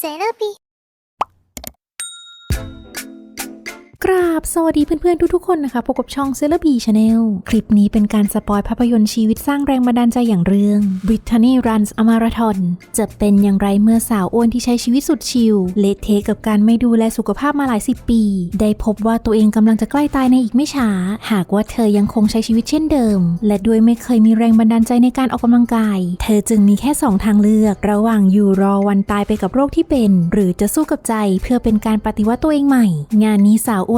Therapy. ราบ สวัสดีเพื่อนๆ ทุกๆ คนนะคะพบกับช่องเซเลบีชาแนลคลิปนี้เป็นการสปอยภาพยนตร์ชีวิตสร้างแรงบันดาลใจอย่างเรื่อง Brittany Runs a Marathon จะเป็นอย่างไรเมื่อสาวอ้วนที่ใช้ชีวิตสุดชิลเละเทกับการไม่ดูแลสุขภาพมาหลายสิบปี ได้พบว่าตัวเองกำลังจะใกล้ตายในอีกไม่ช้า หากว่าเธอยังคงใช้ชีวิตเช่นเดิม และด้วยไม่เคยมีแรงบันดาลใจในการออกกำลังกาย เธอจึงมีแค่สองทางเลือก ระหว่างอยู่รอวันตายไปกับโรคที่เป็น หรือจะสู้กับใจเพื่อเป็นการปฏิวัติตัวเองใหม่ งานนี้สาวอ้วน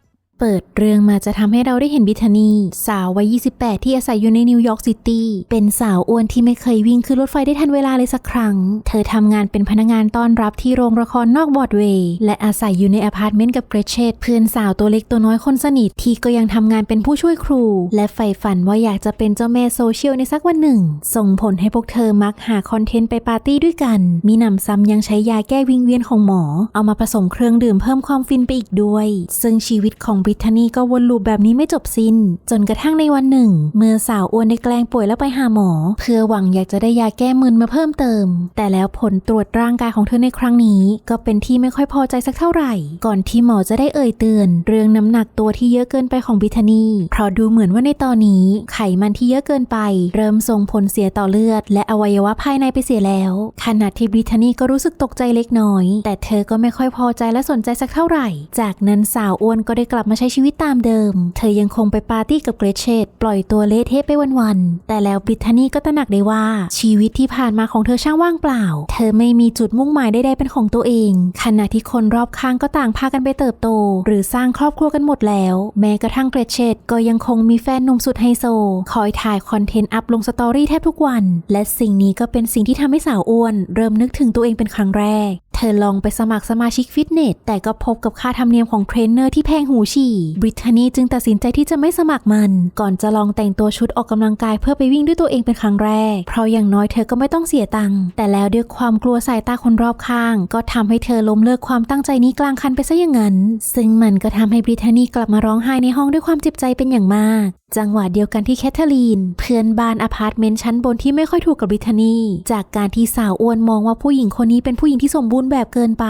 เปิดเรื่องมาจะทำให้เราได้เห็นบิทานี สาววัย 28 ที่อาศัยอยู่ในนิวยอร์กซิตี้ เป็นสาวอ้วนที่ไม่เคยวิ่งขึ้นรถไฟได้ทันเวลาเลยสักครั้ง เธอทำงานเป็นพนักงานต้อนรับที่โรงละครนอกบอร์ดเวย์ และอาศัยอยู่ในอพาร์ตเมนต์กับเกรเชตเพื่อนสาวตัวเล็กตัวน้อยคนสนิทที่ก็ยังทำงานเป็นผู้ช่วยครู และใฝ่ฝันว่าอยากจะเป็นเจ้าแม่โซเชียลในสักวันหนึ่ง ส่งผลให้พวกเธอมักหาคอนเทนต์ไปปาร์ตี้ด้วยกัน มีหนำซ้ำยังใช้ยาแก้วิงเวียนของหมอ เอามาผสมเครื่องดื่มเพิ่มความฟินไปอีกด้วย ซึ่งชีวิตของบริทานีก็วนลูปแบบนี้ไม่จบสิ้น จนกระทั่งในวันหนึ่ง เมื่อสาวอ้วนได้แกล้งป่วยแล้วไปหาหมอ เพื่อหวังอยากจะได้ยาแก้มึนมาเพิ่มเติม แต่แล้วผลตรวจร่างกายของเธอในครั้งนี้ ก็เป็นที่ไม่ค่อยพอใจสักเท่าไหร่ ก่อนที่หมอจะได้เอ่ยเตือน เรื่องน้ำหนักตัวที่เยอะเกินไปของบิทานีเพราะดูเหมือนว่าในตอนนี้ไขมันที่เยอะเกินไป เริ่มส่งผลเสียต่อเลือด และอวัยวะภายในไปเสียแล้ว ขณะที่บิทานีก็รู้สึกตกใจเล็กน้อย แต่เธอก็ไม่ค่อยพอใจและสนใจสักเท่าไหร่ จากนั้นสาวอ้วนก็ได้กลับมาใช้ชีวิตตามเดิม เธอยังคงไปปาร์ตี้กับเกรเชตปล่อยตัวเละเทะไปวันๆ แต่แล้วบริทานีก็ตระหนักได้ว่า ชีวิตที่ผ่านมาของเธอช่างว่างเปล่า เธอไม่มีจุดมุ่งหมายใดๆเป็นของตัวเอง ขณะที่คนรอบข้างก็ต่างพากันไปเติบโต หรือสร้างครอบครัวกันหมดแล้ว แม้กระทั่งเกรเชตก็ยังคงมีแฟนหนุ่มสุดไฮโซ คอยถ่ายคอนเทนต์อัพลงสตอรี่แทบทุกวัน และสิ่งนี้ก็เป็นสิ่งที่ทำให้สาวอ้วน เริ่มนึกถึงตัวเองเป็นครั้งแรก ธอลองไปสมัครสมาชิกฟิตเนส แต่ก็พบกับค่าธรรมเนียมของเทรนเนอร์ที่แพงหูฉี่บริทานีจึงตัดสินใจที่จะไม่สมัครมัน ก่อนจะลองแต่งตัวชุดออกกำลังกายเพื่อไปวิ่งด้วยตัวเองเป็นครั้งแรก เพราะอย่างน้อยเธอก็ไม่ต้องเสียตังค์แต่แล้วด้วยความกลัวสายตาคนรอบข้าง ก็ทำให้เธอล้มเลิกความตั้งใจนี้กลางคันไปซะอย่างนั้น ซึ่งมันก็ทำให้บริทานีกลับมาร้องไห้ในห้องด้วยความเจ็บใจเป็นอย่างมาก จังหวะเดียวกันที่แคทเธอรีน เพื่อนบ้านอพาร์ตเมนต์ชั้นบนที่ไม่ค่อยถูกกับบริทานีจากการที่สาวอ้วนมองว่าผู้หญิงคนนี้เป็นผู้หญิงที่สมบูรณ์แบบเกินไป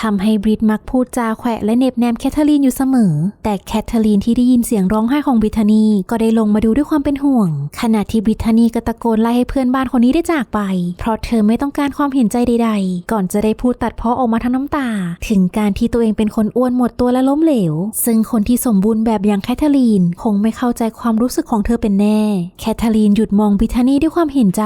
ทำให้บริทมักพูดจาแขวะและเน็บแนมแคทเธอรีนอยู่เสมอ แต่แคทเธอรีนที่ได้ยินเสียงร้องไห้ของบริทานีก็ได้ลงมาดูด้วยความเป็นห่วง ขณะที่บริทานีก็ตะโกนไล่ให้เพื่อนบ้านคนนี้ได้จากไป เพราะเธอไม่ต้องการความเห็นใจใด ๆ ก่อนจะได้พูดตัดเพ้อออกมาทั้งน้ำตา ถึงการที่ตัวเองเป็นคนอ้วนหมดตัวและล้มเหลว ซึ่งคนที่สมบูรณ์แบบอย่างแคทเธอรีนคงไม่เข้าใจความความรู้สึกของเธอเป็นแน่ แคทเธอรีนหยุดมองบิทานีด้วยความเห็นใจ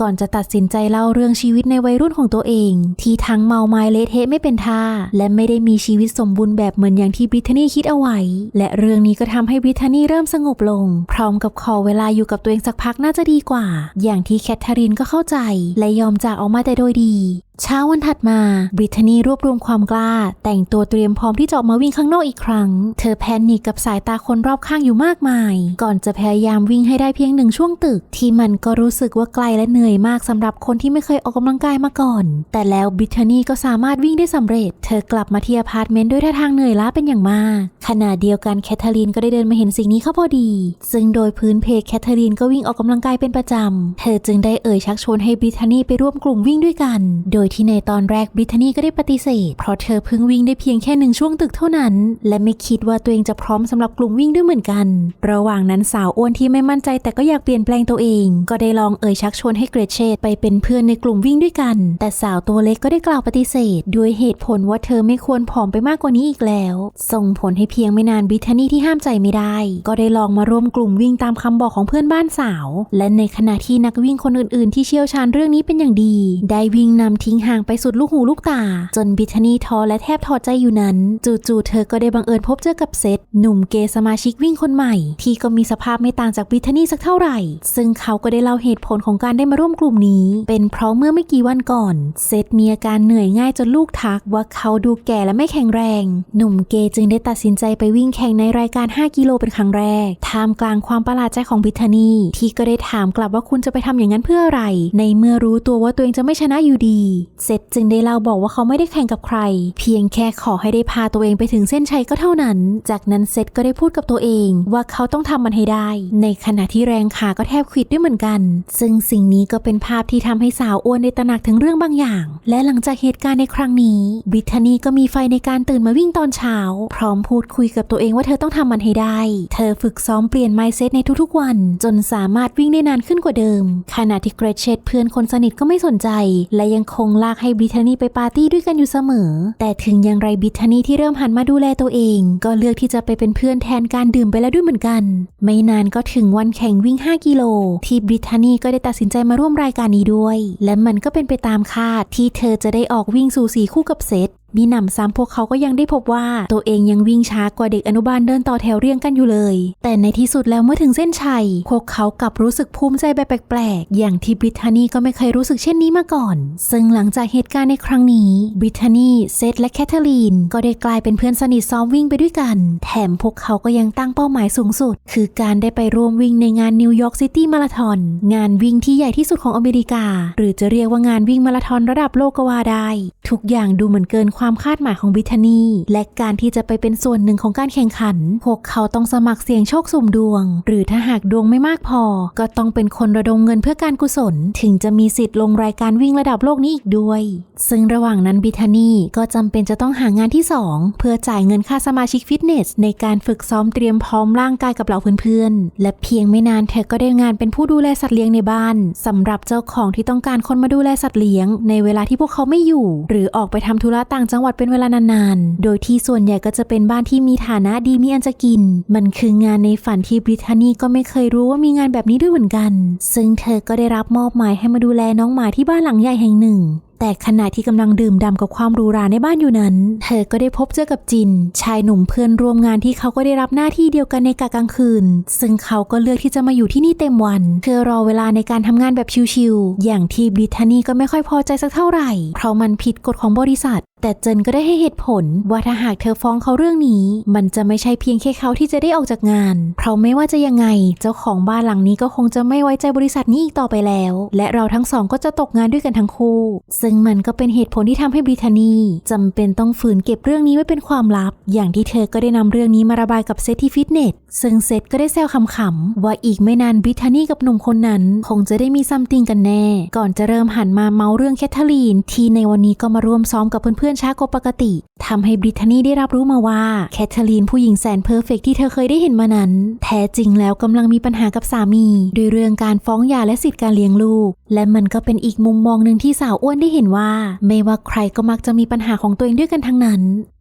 ก่อนจะตัดสินใจเล่าเรื่องชีวิตในวัยรุ่นของตัวเอง ที่ทั้งเมาไม้เละเทะไม่เป็นท่า และไม่ได้มีชีวิตสมบูรณ์แบบเหมือนอย่างที่บิทานีคิดเอาไว้ และเรื่องนี้ก็ทำให้บิทานีเริ่มสงบลง พร้อมกับขอเวลาอยู่กับตัวเองสักพักน่าจะดีกว่า อย่างที่แคทเธอรีนก็เข้าใจ และยอมจากออกมาแต่โดยดี เช้าวันถัดมาบริทานีรวบรวมความกล้า แต่งตัวเตรียมพร้อมที่จะออกมาวิ่งข้างนอกอีกครั้ง เธอแพนิคกับสายตาคนรอบข้างอยู่มากมาย ก่อนจะพยายามวิ่งให้ได้เพียงหนึ่งช่วงตึก ที่มันก็รู้สึกว่าไกลและเหนื่อยมากสำหรับคนที่ไม่เคยออกกำลังกายมาก่อน แต่แล้วบริทานีก็สามารถวิ่งได้สำเร็จ เธอกลับมาที่อพาร์ตเมนต์ด้วยท่าทางเหนื่อยล้าเป็นอย่างมาก ขณะเดียวกันแคทเธอรีนก็ได้เดินมาเห็นสิ่งนี้เข้าพอดี ซึ่งโดยพื้นเพแคทเธอรีนก็วิ่งออกกำลังกายเป็นประจำเธอจึงได้เอ่ยชักชวนให้บริทานีไปร่วมกลุ่มวิ่งด้วยกัน โดยที่ในตอนแรกบริทานีก็ได้ปฏิเสธ เพราะเธอเพิ่งวิ่งได้เพียงแค่หนึ่งช่วงตึกเท่านั้น และไม่คิดว่าตัวเองจะพร้อมสำหรับกลุ่มวิ่งด้วยเหมือนกัน ระหว่างนั้นสาวอ้วนที่ไม่มั่นใจแต่ก็อยากเปลี่ยนแปลงตัวเอง ก็ได้ลองเอ่ยชักชวนให้เกรเชตไปเป็นเพื่อนในกลุ่มวิ่งด้วยกัน แต่สาวตัวเล็กก็ได้กล่าวปฏิเสธ ด้วยเหตุผลว่าเธอไม่ควรผอมไปมากกว่านี้อีกแล้ว ส่งผลให้เพียงไม่นานบริทานีที่ห้ามใจไม่ได้ ก็ได้ลองมาร่วมกลุ่มวิ่งตามคำบอกของเพื่อนบ้านสาว และในขณะที่นักวิ่งคนอื่น ๆ ที่เชี่ยวชาญเรื่องนี้เป็นอย่างดี ได้วิ่งนำทิ้งห่างไปสุดลูกหูลูกตา จนบิทานีท้อและแทบถอดใจอยู่นั้น จู่ๆเธอก็ได้บังเอิญพบเจอกับเซธหนุ่มเกย์สมาชิกวิ่งคนใหม่ ที่ก็มีสภาพไม่ต่างจากบิทานีสักเท่าไหร่ ซึ่งเขาก็ได้เล่าเหตุผลของการได้มาร่วมกลุ่มนี้ เป็นเพราะเมื่อไม่กี่วันก่อน เซธมีอาการเหนื่อยง่ายจนลูกทักว่าเขาดูแก่และไม่แข็งแรง หนุ่มเกย์จึงได้ตัดสินใจไปวิ่งแข่งในรายการ 5 กิโลเป็นครั้งแรก ท่ามกลางความประหลาดใจของบิทานีที่ก็ได้ถามกลับว่าคุณจะไปทำอย่างนั้นเพื่ออะไร ในเมื่อรู้ตัวว่าตัวเองจะไม่ชนะอยู่ดีเซธจึงได้เล่าบอกว่าเขาไม่ได้แข่งกับใคร เพียงแค่ขอให้ได้พาตัวเองไปถึงเส้นชัยก็เท่านั้น จากนั้นเซธก็ได้พูดกับตัวเอง ว่าเขาต้องทำมันให้ได้ ในขณะที่แรงขาก็แทบขิดด้วยเหมือนกัน ซึ่งสิ่งนี้ก็เป็นภาพที่ทำให้สาวอ้วนได้ตระหนักถึงเรื่องบางอย่าง และหลังจากเหตุการณ์ในครั้งนี้บิทานีก็มีไฟในการตื่นมาวิ่งตอนเช้า พร้อมพูดคุยกับตัวเองว่าเธอต้องทำมันให้ได้ เธอฝึกซ้อมเปลี่ยนไมเซตในทุกๆวัน จนสามารถวิ่งได้นานขึ้นกว่าเดิม ขณะที่เกรเชตเพื่อนคนสนิทก็ไม่สนใจ และยังคงลากให้บิทานีไปปาร์ตี้ด้วยกันอยู่เสมอ แต่ถึงอย่างไรบิทานีที่เริ่มหันมาดูแลตัวเอง ก็เลือกที่จะไปเป็นเพื่อนแทนการดื่มไปแล้วด้วยเหมือนกัน ไม่นานก็ถึงวันแข่งวิ่ง 5 กิโล ที่บริทานีก็ได้ตัดสินใจมาร่วมรายการนี้ด้วย และมันก็เป็นไปตามคาดที่เธอจะได้ออกวิ่งสู่สีคู่กับเซธ มีหนำซ้ำพวกเขาก็ยังได้พบว่าตัวเองยังวิ่งช้ากว่าเด็กอนุบาลเดินต่อแถวเรียงกันอยู่เลย แต่ในที่สุดแล้วเมื่อถึงเส้นชัย พวกเขากลับรู้สึกภูมิใจแบบแปลกๆ อย่างที่บริทานีก็ไม่เคยรู้สึกเช่นนี้มาก่อน ซึ่งหลังจากเหตุการณ์ในครั้งนี้บริทานีเซธและแคทเธอรีนก็ได้กลายเป็นเพื่อนสนิทซ้อมวิ่งไปด้วยกัน แถมพวกเขาก็ยังตั้งเป้าหมายสูงสุด คือการได้ไปร่วมวิ่งในงานนิวยอร์กซิตี้มาราธอนงานวิ่งที่ใหญ่ที่สุดของอเมริกา หรือจะเรียกว่างานวิ่งมาราธอนระดับโลกก็ว่าได้ ทุกอย่างดูเหมือนเกินความคาดหมายของบิทานีและการที่จะไปเป็นส่วนหนึ่งของการแข่งขัน พวกเขาต้องสมัครเสี่ยงโชคสุ่มดวง หรือถ้าหากดวงไม่มากพอ ก็ต้องเป็นคนระดมเงินเพื่อการกุศล ถึงจะมีสิทธิ์ลงรายการวิ่งระดับโลกนี้อีกด้วย ซึ่งระหว่างนั้นบิทานีก็จำเป็นจะต้องหางานที่ 2 เพื่อจ่ายเงินค่าสมาชิกฟิตเนส ในการฝึกซ้อมเตรียมพร้อมร่างกายกับเหล่าเพื่อนๆ และเพียงไม่นานเธอก็ได้งานเป็นผู้ดูแลสัตว์เลี้ยงในบ้านสำหรับเจ้าของที่ต้องการคนมาดูแลสัตว์เลี้ยง ในเวลาที่พวกเขาไม่อยู่ หรือออกไปทำธุระต่างจังหวัดเป็นเวลานานๆ โดยที่ส่วนใหญ่ก็จะเป็นบ้านที่มีฐานะดีมีอันจะกิน มันคืองานในฝันที่บริทานีก็ไม่เคยรู้ว่ามีงานแบบนี้ด้วยเหมือนกัน ซึ่งเธอก็ได้รับมอบหมายให้มาดูแลน้องหมาที่บ้านหลังใหญ่แห่งหนึ่ง แต่ขณะที่กำลังดื่มด่ำกับความหรูหราในบ้านอยู่นั้น เธอก็ได้พบเจอกับจิน ชายหนุ่มเพื่อนร่วมงานที่เขาก็ได้รับหน้าที่เดียวกันในกะกลางคืน ซึ่งเขาก็เลือกที่จะมาอยู่ที่นี่เต็มวันเพื่อรอเวลาในการทำงานแบบชิวๆอย่างที่บริทานีก็ไม่ค่อยพอใจสักเท่าไหร่ เพราะมันผิดกฎของบริษัท แต่เจนก็ได้ให้เหตุผล ว่าถ้าหากเธอฟ้องเขาเรื่องนี้ มันจะไม่ใช่เพียงแค่เขาที่จะได้ออกจากงาน เพราะไม่ว่าจะยังไง เจ้าของบ้านหลังนี้ก็คงจะไม่ไว้ใจบริษัทนี้อีกต่อไปแล้ว และเราทั้งสองก็จะตกงานด้วยกันทั้งคู่ซึ่งมันก็เป็นเหตุผลที่ทำให้บริทานีจำเป็นต้องฝืนเก็บเรื่องนี้ไว้เป็นความลับ อย่างที่เธอก็ได้นำเรื่องนี้มาระบายกับเซตที่ฟิตเนส ซึ่งเซตก็ได้แซวขำๆว่าอีกไม่นานบริทานีกับหนุ่มคนนั้น คงจะได้มีซัมติงกันแน่ ก่อนจะเริ่มหันมาเมาเรื่องแคทเธอรีน ที่ในวันนี้ก็มาร่วมซ้อมกับเพื่อนๆช้ากว่าปกติทำให้บริทานีได้รับรู้มาว่าแคทเธอรีนผู้หญิงแสนเพอร์เฟกต์ที่เธอเคยได้เห็นมานั้น แท้จริงแล้วกำลังมีปัญหากับสามีด้วยเรื่องการฟ้องหย่าและสิทธิการเลี้ยงลูก และมันก็เป็นอีกมุมมองหนึ่งที่สาวอ้วนได้เห็นว่าไม่ว่าใครก็มักจะมีปัญหาของตัวเองด้วยกันทั้งนั้น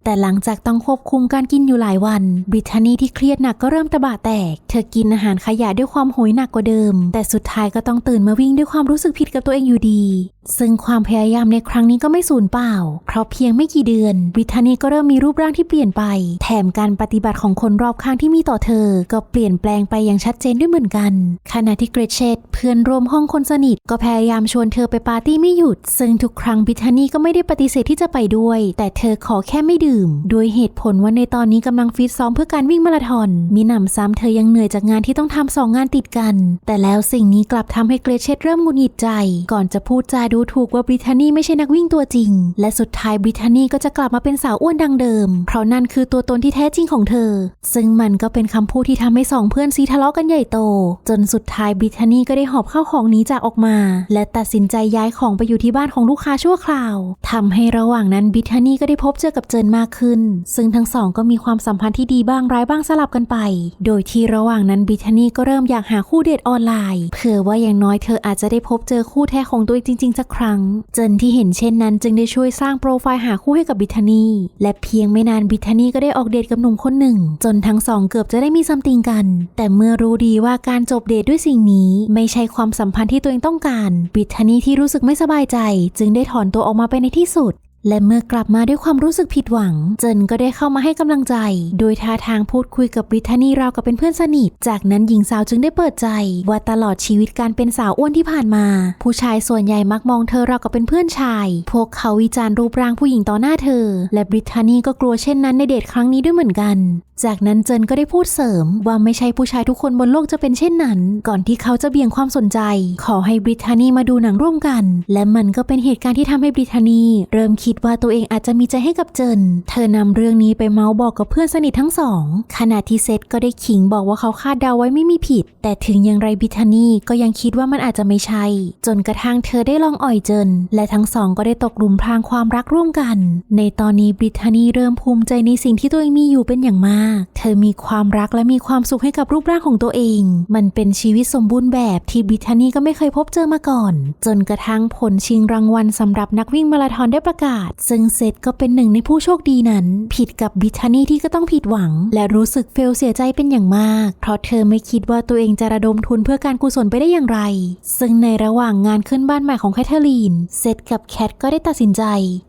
แต่หลังจากต้องควบคุมการกินอยู่หลายวัน บริทานีที่เครียดหนักก็เริ่มตะบะแตก เธอกินอาหารขยะด้วยความโหยหนักกว่าเดิม แต่สุดท้ายก็ต้องตื่นมาวิ่งด้วยความรู้สึกผิดกับตัวเองอยู่ดี ซึ่งความพยายามในครั้งนี้ก็ไม่สูญเปล่า เพราะเพียงไม่กี่เดือน บริทานีก็เริ่มมีรูปร่างที่เปลี่ยนไป แถมการปฏิบัติของคนรอบข้างที่มีต่อเธอ ก็เปลี่ยนแปลงไปอย่างชัดเจนด้วยเหมือนกัน ขณะที่เกรเชตเพื่อนร่วมห้องคนสนิทก็พยายามชวนเธอไปปาร์ตี้ไม่หยุด ซึ่งทุกครั้งบริทานีก็ไม่ได้ปฏิเสธที่จะไปด้วย แต่เธอขอแค่ไม่ดื่มด้วยเหตุผลว่าในตอนนี้กำลังฟิตซ้อมเพื่อการวิ่งมาราธอน มีหนำซ้ำเธอยังเหนื่อยจากงานที่ต้องทำสองงานติดกัน แต่แล้วสิ่งนี้กลับทำให้เกรเชตเริ่มหงุดหงิดใจ ก่อนจะพูดจาดูถูกว่าบริทานีไม่ใช่นักวิ่งตัวจริง และสุดท้ายบริทานีก็จะกลับมาเป็นสาวอ้วนดังเดิม เพราะนั่นคือตัวตนที่แท้จริงของเธอ ซึ่งมันก็เป็นคำพูดที่ทำให้สองเพื่อนซีทะเลาะกันใหญ่โต จนสุดท้ายบริทานีก็ได้หอบข้าวของนี้จากออกมา และตัดสินใจย้ายของไปอยู่ที่บ้านของลูกค้าชั่วคราวทำให้ระหว่างนั้นบริทานีก็ได้พบเจอกับเจนมากากขึ้น ซึ่งทั้งสองก็มีความสัมพันธ์ที่ดีบ้างร้ายบ้างสลับกันไป โดยที่ระหว่างนั้นบิทานี่ก็เริ่มอยากหาคู่เดทออนไลน์เผื่อว่าอย่างน้อยเธออาจจะได้พบเจอคู่แท้ของตัวเองจริงๆสักครั้ง เจนที่เห็นเช่นนั้น จึงได้ช่วยสร้างโปรไฟล์หาคู่ให้กับบิทานี่และเพียงไม่นานบิทานี่ก็ได้ออกเดทกับหนุ่มคนหนึ่ง จนทั้งสองเกือบจะได้มีซัมติงกัน แต่เมื่อรู้ดีว่าการจบเดทด้วยสิ่งนี้ไม่ใช่ความสัมพันธ์ที่ตัวเองต้องการ บิทานี่ที่รู้สึกไม่สบายใจ จึงได้ถอนตัวออกมาไปในที่สุด และเมื่อกลับมาด้วยความรู้สึกผิดหวัง เจนก็ได้เข้ามาให้กำลังใจ โดยท่าทางพูดคุยกับบริทานีราวกับเป็นเพื่อนสนิท จากนั้นหญิงสาวจึงได้เปิดใจ ว่าตลอดชีวิตการเป็นสาวอ้วนที่ผ่านมา ผู้ชายส่วนใหญ่มักมองเธอราวกับเป็นเพื่อนชาย พวกเขาวิจารณ์รูปร่างผู้หญิงต่อหน้าเธอ และบริทานีก็กลัวเช่นนั้นในเดทครั้งนี้ด้วยเหมือนกัน จากนั้นเจนก็ได้พูดเสริมว่าไม่ใช่ผู้ชายทุกคนบนโลกจะเป็นเช่นนั้น ก่อนที่เขาจะเบี่ยงความสนใจ ขอให้บริทานีมาดูหนังร่วมกัน และมันก็เป็นเหตุการณ์ที่ทำให้บริทานี เริ่มคิดว่าตัวเองอาจจะมีใจให้กับเจนเธอนำเรื่องนี้ไปเมาส์บอกกับเพื่อนสนิททั้งสอง ขณะที่เซตก็ได้ขิงบอกว่าเขาคาดเดาไว้ไม่มีผิด แต่ถึงอย่างไรบริทานีก็ยังคิดว่ามันอาจจะไม่ใช่ จนกระทั่งเธอได้ลองอ่อยเจนและทั้งสองก็ได้ตกหลุมพรางความรักร่วมกัน ในตอนนี้บริทานีเริ่มภูมิใจในสิ่งที่ตัวเองมีอยู่เป็นอย่างมากเธอมีความรักและมีความสุขให้กับรูปร่างของตัวเอง มันเป็นชีวิตสมบูรณ์แบบที่บิทานีก็ไม่เคยพบเจอมาก่อน จนกระทั่งผลชิงรางวัลสำหรับนักวิ่งมาราธอนได้ประกาศ ซึ่งเซตก็เป็นหนึ่งในผู้โชคดีนั้น ผิดกับบิทานีที่ก็ต้องผิดหวัง และรู้สึกเฟลเสียใจเป็นอย่างมาก เพราะเธอไม่คิดว่าตัวเองจะระดมทุนเพื่อการกุศลไปได้อย่างไร ซึ่งในระหว่างงานขึ้นบ้านใหม่ของแคทเธอรีน เซตกับแคทก็ได้ตัดสินใจ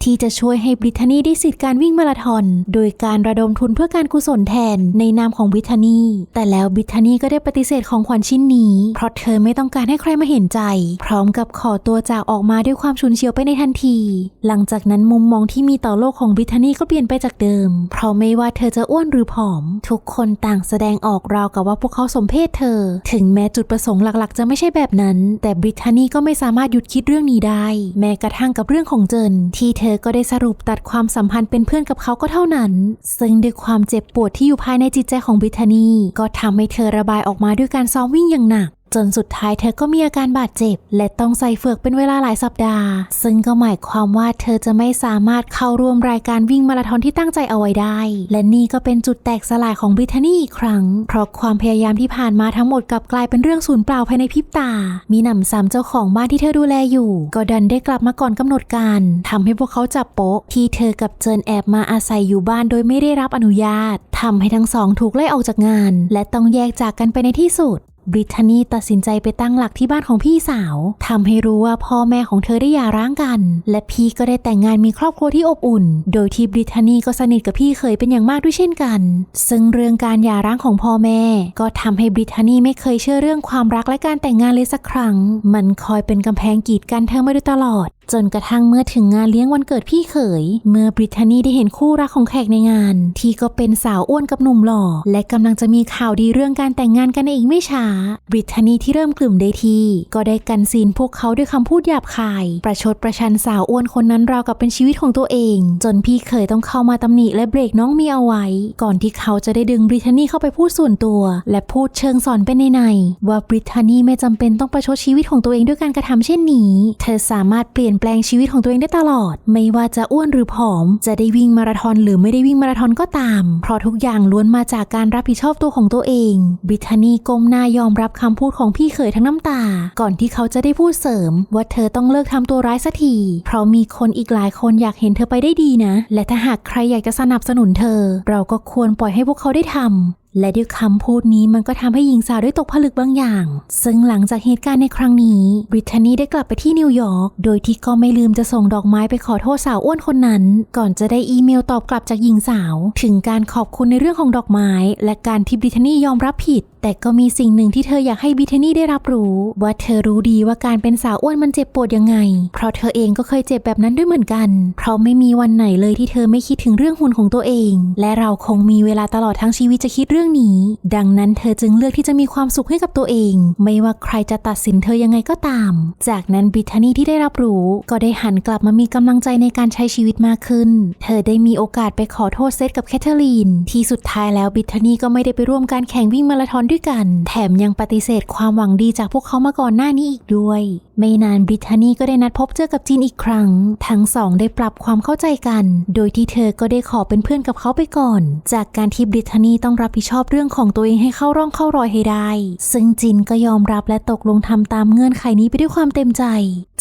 ที่จะช่วยให้บิทานีได้สิทธิ์การวิ่งมาราธอน โดยการระดมทุนเพื่อการกุศลแทนในนามของบิทานีแต่แล้วบิทานีก็ได้ปฏิเสธของขวัญชิ้นนี้ เพราะเธอไม่ต้องการให้ใครมาเห็นใจ พร้อมกับขอตัวจากออกมาด้วยความฉุนเฉียวไปในทันที หลังจากนั้นมุมมองที่มีต่อโลกของบิทานีก็เปลี่ยนไปจากเดิม เพราะไม่ว่าเธอจะอ้วนหรือผอม ทุกคนต่างแสดงออกราวกับว่าพวกเขาสมเพศเธอ ถึงแม้จุดประสงค์หลักๆ จะไม่ใช่แบบนั้น แต่บิทานีก็ไม่สามารถหยุดคิดเรื่องนี้ได้ แม้กระทั่งกับเรื่องของเจน ที่เธอก็ได้สรุปตัดความสัมพันธ์เป็นเพื่อนกับเขาก็เท่านั้น ซึ่งด้วยความเจ็บปวดที่อยู่ภายในจิตใจของบริทานี ก็ทำให้เธอระบายออกมาด้วยการซ้อมวิ่งอย่างหนัก จนสุดท้ายเธอก็มีอาการบาดเจ็บ และต้องใส่เฟือกเป็นเวลาหลายสัปดาห์ ซึ่งก็หมายความว่าเธอจะไม่สามารถเข้าร่วมรายการวิ่งมาราธอนที่ตั้งใจเอาไว้ได้ และนี่ก็เป็นจุดแตกสลายของบริทานีอีกครั้ง เพราะความพยายามที่ผ่านมาทั้งหมดกลับกลายเป็นเรื่องสูญเปล่าภายในพริบตา มีหนำซ้ำเจ้าของบ้านที่เธอดูแลอยู่ ก็ดันได้กลับมาก่อนกำหนดการทำให้พวกเขาจับโป๊ะ ที่เธอกับเจินแอบมาอาศัยอยู่บ้านโดยไม่ได้รับอนุญาตทำให้ทั้งสองถูกไล่ออกจากงาน และต้องแยกจากกันไปในที่สุด บริทานีตัดสินใจไปตั้งหลักที่บ้านของพี่สาวทำให้รู้ว่าพ่อแม่ของเธอได้หย่าร้างกัน และพี่ก็ได้แต่งงานมีครอบครัวที่อบอุ่น โดยที่บริทานีก็สนิทกับพี่เคยเป็นอย่างมากด้วยเช่นกัน ซึ่งเรื่องการหย่าร้างของพ่อแม่ ก็ทำให้บริทานีไม่เคยเชื่อเรื่องความรักและการแต่งงานเลยสักครั้ง มันคอยเป็นกำแพงกีดกันเธอมาโดยตลอด จนกระทั่งเมื่อถึงงานเลี้ยงวันเกิดพี่เขย เมื่อบริทานีได้เห็นคู่รักของแขกในงาน ที่ก็เป็นสาวอ้วนกับหนุ่มหล่อ และกำลังจะมีข่าวดีเรื่องการแต่งงานกันในอีกไม่ช้า บริทานีที่เริ่มกลุ่มได้ทีก็ได้กันซีนพวกเขาด้วยคำพูดหยาบคาย ประชดประชันสาวอ้วนคนนั้นราวกับเป็นชีวิตของตัวเอง จนพี่เขยต้องเข้ามาตำหนิและเบรกน้องมีเอาไว้ ก่อนที่เขาจะได้ดึงบริทานีเข้าไปพูดส่วนตัว และพูดเชิงสอนเป็นในในว่าบริทานีไม่จำเป็นต้องประชดชีวิตของตัวเองด้วยการกระทำเช่นนี้ เธอสามารถเปลี่ยนแปลงชีวิตของตัวเองได้ตลอด ไม่ว่าจะอ้วนหรือผอม จะได้วิ่งมาราธอนหรือไม่ได้วิ่งมาราธอนก็ตาม เพราะทุกอย่างล้วนมาจากการรับผิดชอบตัวของตัวเองบริทานีก้มหน้ายอมรับคำพูดของพี่เขยทั้งน้ำตา ก่อนที่เขาจะได้พูดเสริม ว่าเธอต้องเลิกทำตัวร้ายสักที เพราะมีคนอีกหลายคนอยากเห็นเธอไปได้ดีนะ และถ้าหากใครอยากจะสนับสนุนเธอ เราก็ควรปล่อยให้พวกเขาได้ทำ และด้วยคำพูดนี้มันก็ทำให้หญิงสาวได้ตกผลึกบางอย่าง ซึ่งหลังจากเหตุการณ์ในครั้งนี้บริทานี่ได้กลับไปที่นิวยอร์ก โดยที่ก็ไม่ลืมจะส่งดอกไม้ไปขอโทษสาวอ้วนคนนั้น ก่อนจะได้อีเมลตอบกลับจากหญิงสาว ถึงการขอบคุณในเรื่องของดอกไม้ และการที่บริทานี่ยอมรับผิดแต่ก็มีสิ่งหนึ่งที่เธออยากให้บริทนี่ได้รับรู้ ว่าเธอรู้ดีว่าการเป็นสาวอ้วนมันเจ็บปวดยังไง เพราะเธอเองก็เคยเจ็บแบบนั้นด้วยเหมือนกัน เพราะไม่มีวันไหนเลยที่เธอไม่คิดถึงเรื่องหุ่นของตัวเอง และเราคงมีเวลาตลอดทั้งชีวิตจะคิดเรื่องนี้ ดังนั้นเธอจึงเลือกที่จะมีความสุขให้กับตัวเอง ไม่ว่าใครจะตัดสินเธอยังไงก็ตาม จากนั้นบริทนี่ที่ได้รับรู้ ก็ได้หันกลับมามีกำลังใจในการใช้ชีวิตมากขึ้น เธอได้มีโอกาสไปขอโทษเซตกับแคทเธอรีน ที่สุดท้ายแล้วบริทนี่ก็ไม่ได้ไปร่วมการแข่งวิ่งมาราธอนด้วยกัน แถมยังปฏิเสธความหวังดีจากพวกเขามาก่อนหน้านี้อีกด้วย ไม่นานบริทานีก็ได้นัดพบเจอกับจินอีกครั้ง ทั้งสองได้ปรับความเข้าใจกัน โดยที่เธอก็ได้ขอเป็นเพื่อนกับเขาไปก่อน จากการที่บริทานีต้องรับผิดชอบเรื่องของตัวเองให้เข้าร่องเข้ารอยให้ได้ ซึ่งจินก็ยอมรับและตกลงทำตามเงื่อนไขนี้ไปด้วยความเต็มใจ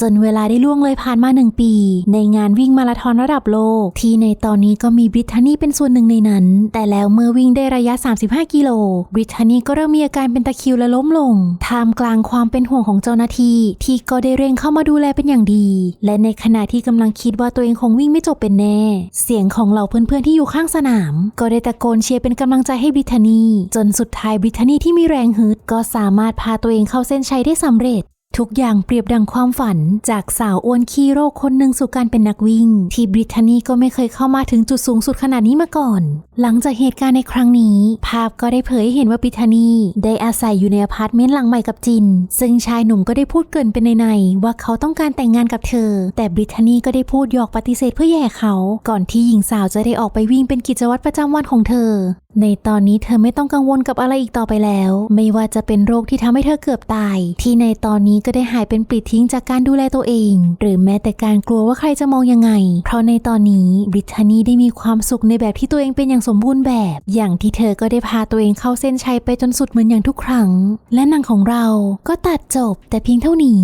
จนเวลาได้ล่วงเลยผ่านมาหนึ่งปี ในงานวิ่งมาราธอนระดับโลก ที่ในตอนนี้ก็มีบริทานีเป็นส่วนหนึ่งในนั้น แต่แล้วเมื่อวิ่งได้ระยะ 35 กิโลบริทานีก็เริ่มมีอาการเป็นตะคริวและล้มลงท่ามกลางความเป็นห่วงของเจ้าหน้าที่ที่ก็ได้เร่งเข้ามาดูแลเป็นอย่างดี และในขณะที่กำลังคิดว่าตัวเองคงวิ่งไม่จบเป็นแน่ เสียงของเหล่าเพื่อนๆที่อยู่ข้างสนาม ก็ได้ตะโกนเชียร์เป็นกำลังใจให้บริทานี จนสุดท้ายบริทานีที่มีแรงฮึดก็สามารถพาตัวเองเข้าเส้นชัยได้สำเร็จ ทุกอย่างเปรียบดังความฝัน จากสาวอ้วนคีโร่คนหนึ่งสู่การเป็นนักวิ่ง ที่บริทานีก็ไม่เคยเข้ามาถึงจุดสูงสุดขนาดนี้มาก่อน หลังจากเหตุการณ์ในครั้งนี้ ภาพก็ได้เผยให้เห็นว่าบริทานีได้อาศัยอยู่ในอพาร์ตเมนต์หลังใหม่กับจิน ซึ่งชายหนุ่มก็ได้พูดเกินเป็นในๆว่าเขาต้องการแต่งงานกับเธอ แต่บริทานีก็ได้พูดหยอกปฏิเสธเพื่อแย่เขา ก่อนที่หญิงสาวจะได้ออกไปวิ่งเป็นกิจวัตรประจำวันของเธอในตอนนี้เธอไม่ต้องกังวลกับอะไรอีกต่อไปแล้ว ไม่ว่าจะเป็นโรคที่ทำให้เธอเกือบตาย ที่ในตอนนี้ก็ะได้หายเป็นปลิดทิ้งจากการดูแลตัวเอง หรือแม้แต่การกลัวว่าใครจะมองยังไง เพราะในตอนนี้บริทานีได้มีความสุขในแบบที่ตัวเองเป็นอย่างสมบูรณ์แบบ อย่างที่เธอก็ได้พาตัวเองเข้าเส้นชัยไปจนสุดเหมือนอย่างทุกครั้ง และหนังของเราก็ตัดจบแต่เพียงเท่านี้